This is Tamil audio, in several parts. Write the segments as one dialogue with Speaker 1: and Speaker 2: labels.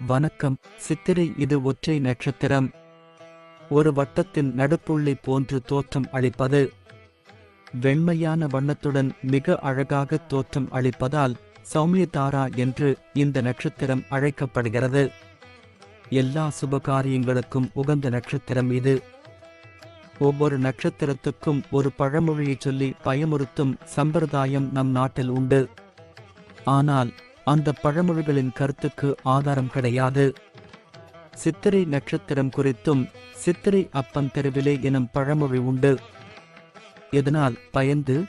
Speaker 1: வணக்கம் சித்திரை இது ஒற்றை நட்சத்திரம். ஒரு வட்டத்தின் நடுப்புள்ளி போன்று தோற்றம் அளிப்பது. வெண்மையான வண்ணத்துடன் மிக அழகாக தோற்றம் அளிப்பதால் சௌமியதாரா என்று இந்த நட்சத்திரம் அழைக்கப்படுகிறது. எல்லா சுபகாரியங்களுக்கும் உகந்த நட்சத்திரம் இது. ஒவ்வொரு நட்சத்திரத்துக்கும் ஒரு பழமொழியை சொல்லி பயமுறுத்தும் சம்பிரதாயம் நம் நாட்டில் உண்டு. ஆனால் அந்த பழமொழிகளின் கருத்துக்கு ஆதாரம் கிடையாது. சித்திரை நட்சத்திரம் குறித்தும் சித்திரை அப்பன் தெருவிலே எனும் பழமொழி உண்டு. இதனால் பயந்து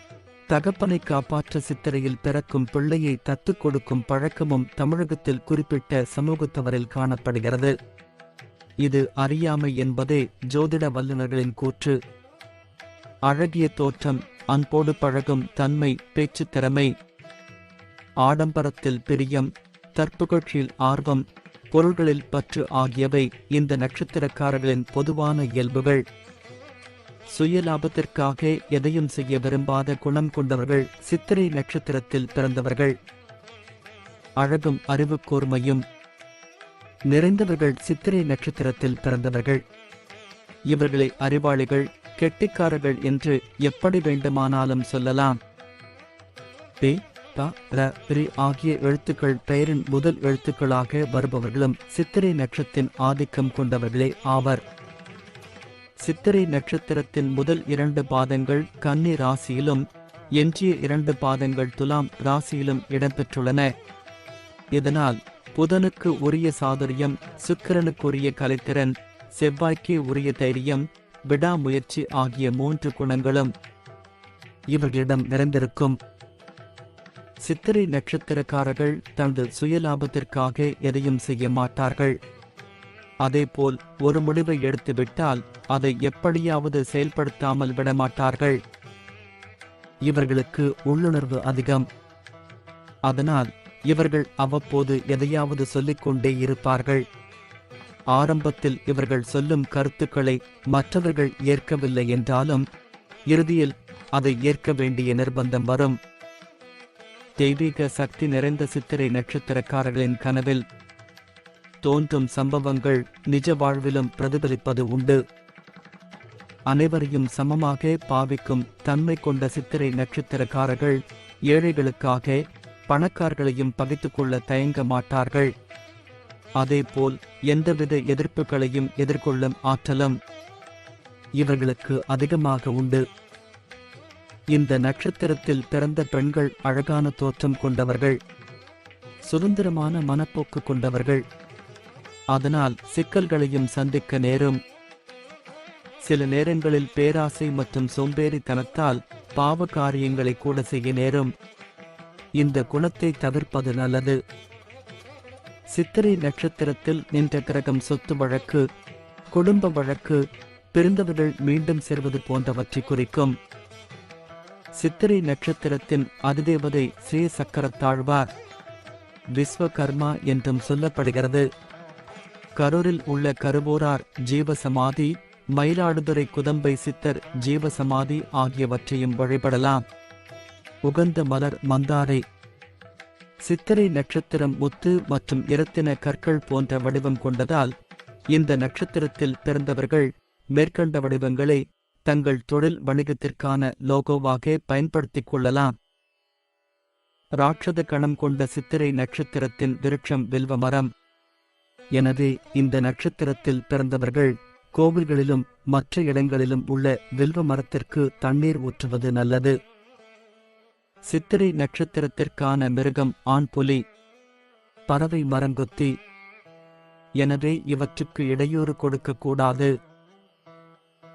Speaker 1: தகப்பனை காப்பாற்ற சித்திரையில் பிறக்கும் பிள்ளையை தத்துக் கொடுக்கும் பழக்கமும் தமிழகத்தில் குறிப்பிட்ட சமூகத்தவரில் காணப்படுகிறது. இது அறியாமை என்பதே ஜோதிட வல்லுநர்களின் கூற்று. அழகிய தோற்றம் அன்போடு பழகும் தன்மை பேச்சுத் திறமை ஆடம்பரத்தில் பிரியம் தற்புகழ்ச்சியில் ஆர்வம் பொருள்களில் பற்று ஆகியவை இந்த நட்சத்திரக்காரர்களின் பொதுவான இயல்புகள். சுய லாபத்திற்காக எதையும் செய்ய விரும்பாத குணம் கொண்டவர்கள் சித்திரை நட்சத்திரத்தில் பிறந்தவர்கள். அழகும் அறிவு கூர்மையும் நிறைந்தவர்கள் சித்திரை நட்சத்திரத்தில் பிறந்தவர்கள். இவர்களை அறிவாளிகள் கெட்டிக்காரர்கள் என்று எப்படி வேண்டுமானாலும் சொல்லலாம். பே த ர பிரி ஆகிய எழுத்துக்கள் பெயரின் முதல் எழுத்துக்களாக வருபவர்களும் சித்திரை நட்சத்தின் ஆதிக்கம் கொண்டவர்களே ஆவர். சித்திரை நட்சத்திரத்தின் முதல் இரண்டு பாதங்கள் கன்னி ராசியிலும் எஞ்சிய இரண்டு பாதங்கள் துலாம் ராசியிலும் இடம்பெற்றுள்ளன. இதனால் புதனுக்கு உரிய சாதுரியம் சுக்கிரனுக்குரிய கலைத்திறன் செவ்வாய்க்கு உரிய தைரியம் விடாமுயற்சி ஆகிய மூன்று குணங்களும் இவர்களிடம் நிறைந்திருக்கும். சித்திரை நட்சத்திரக்காரர்கள் தனது சுயலாபத்திற்காக எதையும் செய்ய மாட்டார்கள். அதேபோல் ஒரு முடிவை எடுத்துவிட்டால் அதை எப்படியாவது செயல்படுத்தாமல் விடமாட்டார்கள். இவர்களுக்கு உள்ளுணர்வு அதிகம். அதனால் இவர்கள் அவ்வப்போது எதையாவது சொல்லிக்கொண்டே இருப்பார்கள். ஆரம்பத்தில் இவர்கள் சொல்லும் கருத்துக்களை மற்றவர்கள் ஏற்கவில்லை என்றாலும் இறுதியில் அதை ஏற்க வேண்டிய நிர்பந்தம் வரும். தெய்வீக சக்தி நிறைந்த சித்திரை நட்சத்திரக்காரர்களின் கனவில் தோன்றும் சம்பவங்கள் நிஜ வாழ்விலும் பிரதிபலிப்பது உண்டு. அனைவரையும் சமமாக பாவிக்கும் தன்மை கொண்ட சித்திரை நட்சத்திரக்காரர்கள் ஏழைகளுக்காக பணக்காரர்களையும் பகித்துக்கொள்ள தயங்க மாட்டார்கள். அதேபோல் எந்தவித எதிர்ப்புகளையும் எதிர்கொள்ளும் ஆற்றலும் இவர்களுக்கு அதிகமாக உண்டு. இந்த நட்சத்திரத்தில் பிறந்த பெண்கள் அழகான தோற்றம் கொண்டவர்கள் சுதந்திரமான மனப்போக்கு கொண்டவர்கள். அதனால் சிக்கல்களையும் சந்திக்க நேரும். சில நேரங்களில் பேராசை மற்றும் சோம்பேறித்தனத்தால் பாவ காரியங்களை கூட செய்ய நேரும். இந்த குணத்தை தவிர்ப்பது நல்லது. சித்திரை நட்சத்திரத்தில் நின்ற கிரகம் சொத்து வழக்கு குடும்ப வழக்கு பிறந்தவர்கள் மீண்டும் சேர்வது போன்றவற்றை குறிக்கும். சித்திரை நட்சத்திரத்தின் அதிதேவதை ஸ்ரீ சக்கரத்தாழ்வார் விஸ்வகர்மா என்றும் சொல்லப்படுகிறது. கரூரில் உள்ள கருவூரார் ஜீவசமாதி மயிலாடுதுறை குதம்பை சித்தர் ஜீவசமாதி ஆகியவற்றையும் வழிபடலாம். உகந்த மலர் மந்தாரை. சித்திரை நட்சத்திரம் முத்து மற்றும் இரத்தின கற்கள் போன்ற வடிவம் கொண்டதால் இந்த நட்சத்திரத்தில் பிறந்தவர்கள் மேற்கண்ட வடிவங்களை தங்கள் தொழில் வணிகத்திற்கான லோகோவாக பயன்படுத்திக் கொள்ளலாம். ராட்சத கணம் கொண்ட சித்திரை நட்சத்திரத்தின் விருட்சம் வில்வ மரம். எனவே இந்த நட்சத்திரத்தில் பிறந்தவர்கள் கோவில்களிலும் மற்ற இடங்களிலும் உள்ள வில்வ மரத்திற்கு தண்ணீர் ஊற்றுவது நல்லது. சித்திரை நட்சத்திரத்திற்கான மிருகம் ஆண் புலி. பறவை மரங்கொத்தி. எனவே இவற்றுக்கு இடையூறு கொடுக்கக்கூடாது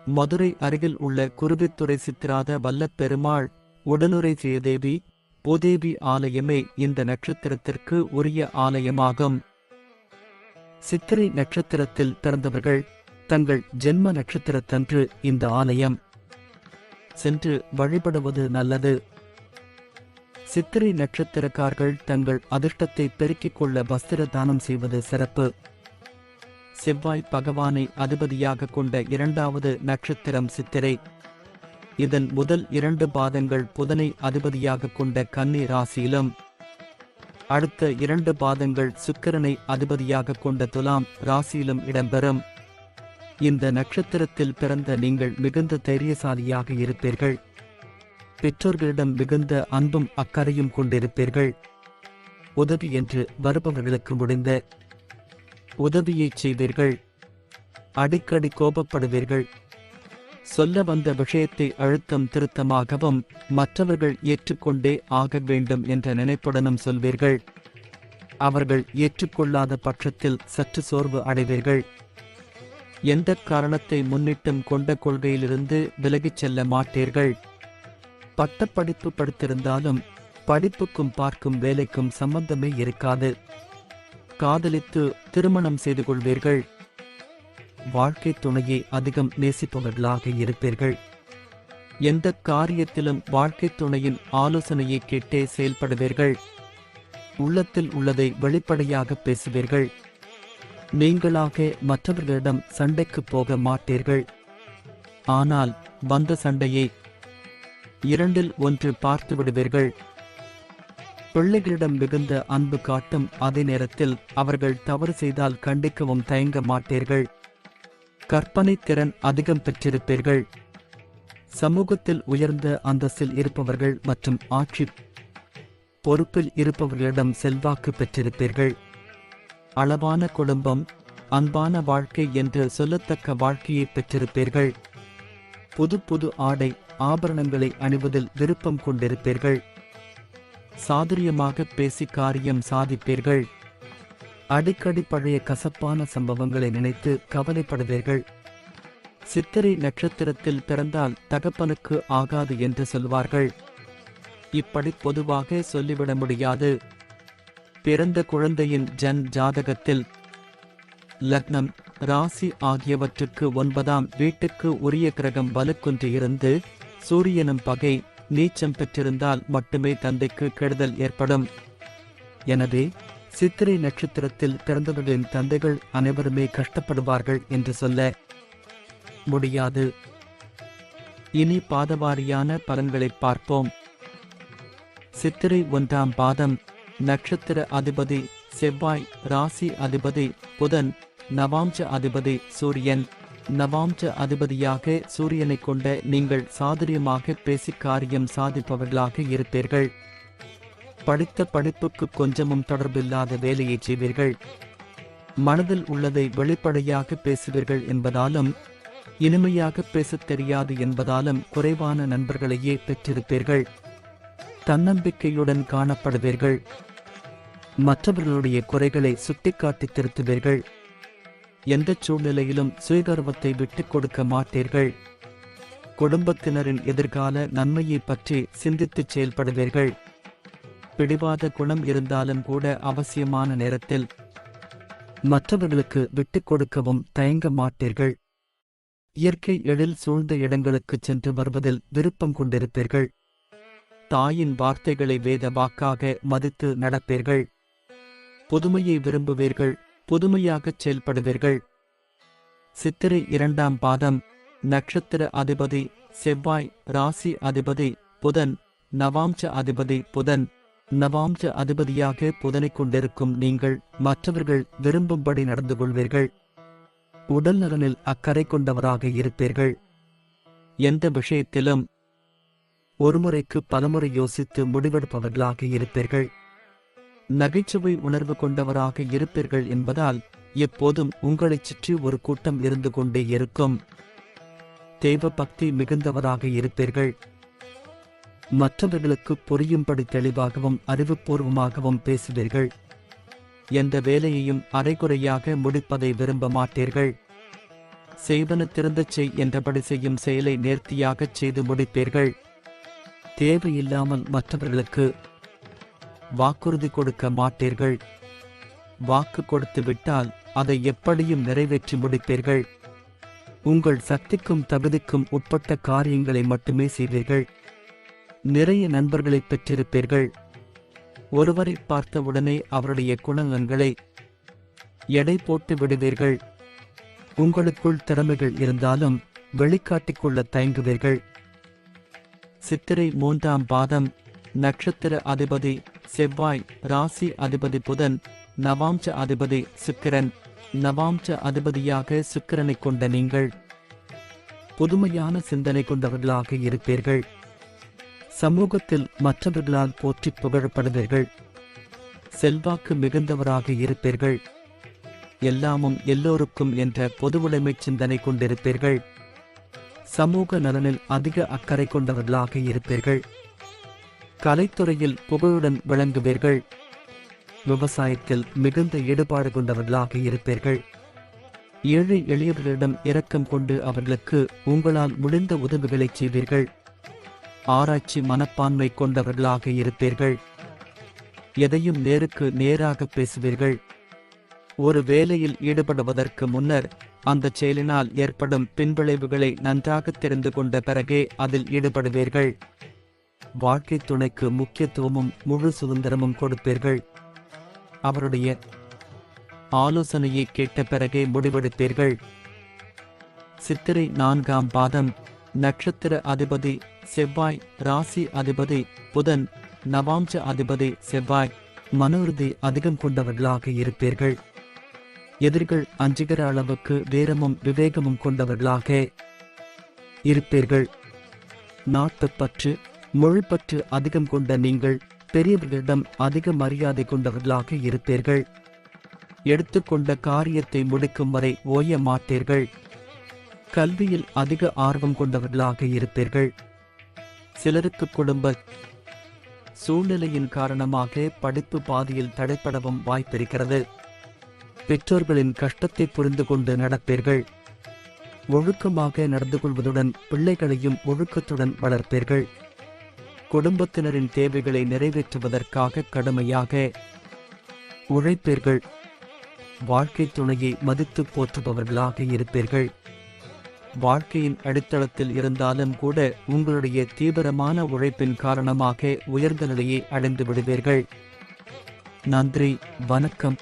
Speaker 1: மதுரை அருகில் உள்ள குருவித்துறை சித்திராத வல்லப்பெருமாள் உடனுரை ஜெயதேவி பூதேவி ஆலயமே இந்த நட்சத்திரத்திற்கு உரிய ஆலயமாகும். சித்திரை நட்சத்திரத்தில் பிறந்தவர்கள் தங்கள் ஜென்ம நட்சத்திரத்தன்று இந்த ஆலயம். சென்று வழிபடுவது நல்லது. சித்திரை நட்சத்திரக்கார்கள் தங்கள் அதிர்ஷ்டத்தை பெருக்கிக் கொள்ள வஸ்திர தானம் செய்வது சிறப்பு. செவ்வாய் பகவானை அதிபதியாக கொண்ட இரண்டாவது நட்சத்திரம் சித்திரை. இதன் முதல் இரண்டு பாதங்கள் புதனை அதிபதியாக கொண்ட கன்னி ராசியிலும். அடுத்த இரண்டு பாதங்கள் சுக்கிரனை அதிபதியாக கொண்ட துலாம் ராசியிலும் இடம்பெறும். இந்த நட்சத்திரத்தில் பிறந்த நீங்கள் மிகுந்த தைரியசாலியாக இருப்பீர்கள். பெற்றோர்களிடம் மிகுந்த அன்பும் அக்கறையும் கொண்டிருப்பீர்கள். உதவி என்று வருபவர்களுக்கு முடிந்த உதவியைச் செய்வீர்கள் அடிக்கடி கோபப்படுவீர்கள். சொல்ல வந்த விஷயத்தை அழுத்தம் திருத்தமாகவும் மற்றவர்கள் ஏற்றுக்கொண்டே ஆக வேண்டும் என்ற நினைப்புடனும் சொல்வீர்கள். அவர்கள் ஏற்றுக்கொள்ளாத பட்சத்தில் சற்று சோர்வு அடைவீர்கள். எந்த காரணத்தை முன்னிட்டும் கொண்ட கொள்கையிலிருந்து விலகிச் செல்ல மாட்டீர்கள். பட்டப்படிப்பு படித்திருந்தாலும் படிப்புக்கும் பார்க்கும் வேலைக்கும் சம்பந்தமே இருக்காது. காதலித்து திருமணம் செய்து கொள்வீர்கள். வாழ்க்கை துணையை அதிகம் நேசிப்பவர்களாக இருப்பீர்கள். எந்த காரியத்திலும் வாழ்க்கை துணையின் ஆலோசனையை கேட்டே செயல்படுவீர்கள். உள்ளத்தில் உள்ளதை வெளிப்படையாக பேசுவீர்கள். நீங்களாக மற்றவர்களிடம் சண்டைக்கு போக மாட்டீர்கள். ஆனால் வந்த சண்டையை இரண்டில் ஒன்று பார்த்து விடுவீர்கள். பிள்ளைகளிடம் மிகுந்த அன்பு காட்டும் அதே நேரத்தில் அவர்கள் தவறு செய்தால் கண்டிக்கவும் தயங்க மாட்டீர்கள். கற்பனை திறன் அதிகம் பெற்றிருப்பீர்கள். சமூகத்தில் உயர்ந்த அந்தஸ்தில் இருப்பவர்கள் மற்றும் ஆட்சி பொறுப்பில் இருப்பவர்களிடம் செல்வாக்கு பெற்றிருப்பீர்கள். அளவான குடும்பம் அன்பான வாழ்க்கை என்று சொல்லத்தக்க வாழ்க்கையை பெற்றிருப்பீர்கள். புது புது ஆடை ஆபரணங்களை அணிவதில் விருப்பம் கொண்டிருப்பீர்கள். சாதுரியமாக பேசி காரியம் சாதிப்பீர்கள். அடிக்கடி பழைய கசப்பான சம்பவங்களை நினைத்து கவலைப்படுவீர்கள். சித்திரை நட்சத்திரத்தில் பிறந்தால் தகப்பனுக்கு ஆகாது என்று சொல்வார்கள். இப்படி பொதுவாக சொல்லிவிட முடியாது. பிறந்த குழந்தையின் ஜன் ஜாதகத்தில் லக்னம் ராசி ஆகியவற்றுக்கு ஒன்பதாம் வீட்டுக்கு உரிய கிரகம் வலுக்குன்று இருந்து சூரியனும் பகை நீச்சம் பெற்றிருந்தால் மட்டுமே தந்தைக்கு கெடுதல் ஏற்படும். எனவே சித்திரை நட்சத்திரத்தில் பிறந்தவர்களின் தந்தைகள் அனைவருமே கஷ்டப்படுவார்கள் என்று சொல்ல முடியாது. இனி பாதவாரியான பலன்களை பார்ப்போம். சித்திரை ஒன்றாம் பாதம் நட்சத்திர அதிபதி செவ்வாய் ராசி அதிபதி புதன் நவாம்ச அதிபதி சூரியன். நவாம்ச அதிபதியாக சூரியனை கொண்ட நீங்கள் சாதுரியமாக பேசி காரியம் சாதிப்பவர்களாக இருப்பீர்கள். படித்த படிப்புக்கு கொஞ்சமும் தொடர்பில்லாத வேலையை செய்வீர்கள். மனதில் உள்ளதை வெளிப்படையாக பேசுவீர்கள் என்பதாலும் இனிமையாக பேசத் தெரியாது என்பதாலும் குறைவான நண்பர்களையே பெற்றிருப்பீர்கள். தன்னம்பிக்கையுடன் காணப்படுவீர்கள். மற்றவர்களுடைய குறைகளை சுட்டிக்காட்டி திருத்துவீர்கள். எந்த சூழ்நிலையிலும் சுயகர்வத்தை விட்டுக் கொடுக்க மாட்டீர்கள். குடும்பத்தினரின் எதிர்கால நன்மையை பற்றி சிந்தித்துச் செயல்படுவீர்கள். பிடிவாத குணம் இருந்தாலும் கூட அவசியமான நேரத்தில் மற்றவர்களுக்கு விட்டுக் கொடுக்கவும் தயங்க மாட்டீர்கள். இயற்கை எழில் சூழ்ந்த இடங்களுக்குச் சென்று வருவதில் விருப்பம் கொண்டிருப்பீர்கள். தாயின் வார்த்தைகளை வேத வாக்காக மதித்து நடப்பீர்கள். புதுமையை விரும்புவீர்கள். புதுமையாகச் செயல்படுவீர்கள். சித்திரை இரண்டாம் பாதம் நட்சத்திர அதிபதி செவ்வாய் ராசி அதிபதி புதன் நவாம்ச அதிபதி புதன். நவாம்ச அதிபதியாக புதனை கொண்டிருக்கும் நீங்கள் மற்றவர்கள் விரும்பும்படி நடந்து கொள்வீர்கள். உடல் நலனில் அக்கறை கொண்டவராக இருப்பீர்கள். எந்த விஷயத்திலும் ஒருமுறைக்கு பலமுறை யோசித்து முடிவெடுப்பவர்களாக இருப்பீர்கள். நகைச்சுவை உணர்வு கொண்டவராக இருப்பீர்கள் என்பதால் எப்போதும் உங்களைச் சுற்றி ஒரு கூட்டம் இருந்து கொண்டே இருக்கும். தெய்வ பக்தி மிகுந்தவராக இருப்பீர்கள். மற்றவர்களுக்கு புரியும்படி தெளிவாகவும் அறிவுபூர்வமாகவும் பேசுவீர்கள். எந்த வேலையையும் அரைகுறையாக முடிப்பதை விரும்ப மாட்டீர்கள். செய்வன திறந்த செய் என்றபடி செய்யும் செயலை நேர்த்தியாகச் செய்து முடிப்பீர்கள். தேவையில்லாமல் மற்றவர்களுக்கு வாக்குறுதி கொடுக்க மாட்டீர்கள். வாக்கு கொடுத்து விட்டால் அதை எப்படியும் நிறைவேற்றி முடிப்பீர்கள். உங்கள் சக்திக்கும் தகுதிக்கும் உட்பட்ட காரியங்களை மட்டுமே செய்வீர்கள். நிறைய நண்பர்களை பெற்றிருப்பீர்கள். ஒருவரை பார்த்தவுடனே அவருடைய குணநலன்களை எடை போட்டு விடுவீர்கள். உங்களுக்குள் திறமைகள் இருந்தாலும் வெளிக்காட்டிக்கொள்ள தயங்குவீர்கள். சித்திரை மூன்றாம் பாதம் நட்சத்திர அதிபதி செவ்வாய் ராசி அதிபதி புதன் நவாம்ச அதிபதி சுக்கிரன். நவாம்ச அதிபதியாக சுக்கிரனை கொண்ட நீங்கள் புதுமையான சிந்தனை கொண்டவர்களாக இருப்பீர்கள். சமூகத்தில் மற்றவர்களால் போற்றி புகழப்படுவீர்கள். செல்வாக்கு மிகுந்தவராக இருப்பீர்கள். எல்லாமும் எல்லோருக்கும் என்ற பொதுவுடைமைச் சிந்தனை கொண்டிருப்பீர்கள். சமூக நலனில் அதிக அக்கறை கொண்டவர்களாக இருப்பீர்கள். கலைத்துறையில் புகழுடன் விளங்குவீர்கள். விவசாயத்தில் மிகுந்த ஈடுபாடு கொண்டவர்களாக இருப்பீர்கள். ஏழை எளியவர்களிடம் இரக்கம் கொண்டு அவர்களுக்கு உங்களால் முடிந்த உதவிகளை செய்வீர்கள். ஆராய்ச்சி மனப்பான்மை கொண்டவர்களாக இருப்பீர்கள். எதையும் நேருக்கு நேராக பேசுவீர்கள். ஒரு வேலையில் ஈடுபடுவதற்கு முன்னர் அந்த செயலினால் ஏற்படும் பின்விளைவுகளை நன்றாக தெரிந்து கொண்ட பிறகே அதில் ஈடுபடுவீர்கள். வாழ்க்கை துணைக்கு முக்கியத்துவமும் முழு சுதந்திரமும் கொடுப்பீர்கள். அவருடைய ஆலோசனையை கேட்ட பிறகே முடிவெடுப்பீர்கள். சித்திரை நான்காம் பாதம் நட்சத்திர அதிபதி செவ்வாய் ராசி அதிபதி புதன் நவாம்ச அதிபதி செவ்வாய் மனோருதி அதிகம் கொண்டவர்களாக இருப்பீர்கள். எதிரிகள் அஞ்சுகிற அளவுக்கு வீரமும் விவேகமும் கொண்டவர்களாக இருப்பீர்கள். நாட்டுப்பற்று மொழிப்பற்று அதிகம் கொண்ட நீங்கள் பெரியவர்களிடம் அதிக மரியாதை கொண்டவர்களாக இருப்பீர்கள். எடுத்துக்கொண்ட காரியத்தை முடிக்கும் வரை ஓய மாட்டீர்கள். கல்வியில் அதிக ஆர்வம் கொண்டவர்களாக இருப்பீர்கள். சிலருக்கு குடும்ப சூழ்நிலையின் காரணமாக படிப்பு பாதியில் தடைப்படவும் வாய்ப்பிருக்கிறது. பெற்றோர்களின் கஷ்டத்தை புரிந்து கொண்டு நடப்பீர்கள். ஒழுக்கமாக நடந்து கொள்வதுடன் பிள்ளைகளையும் ஒழுக்கத்துடன் வளர்ப்பீர்கள். குடும்பத்தினரின் தேவைகளை நிறைவேற்றுவதற்காக கடுமையாக உழைப்பீர்கள். வாழ்க்கை துணையை மதித்து போற்றுபவர்களாக இருப்பீர்கள். வாழ்க்கையின் அடித்தளத்தில் இருந்தாலும் கூட உங்களுடைய தீவிரமான உழைப்பின் காரணமாக உயர்ந்த நிலையை அடைந்து விடுவீர்கள் நன்றி வணக்கம்.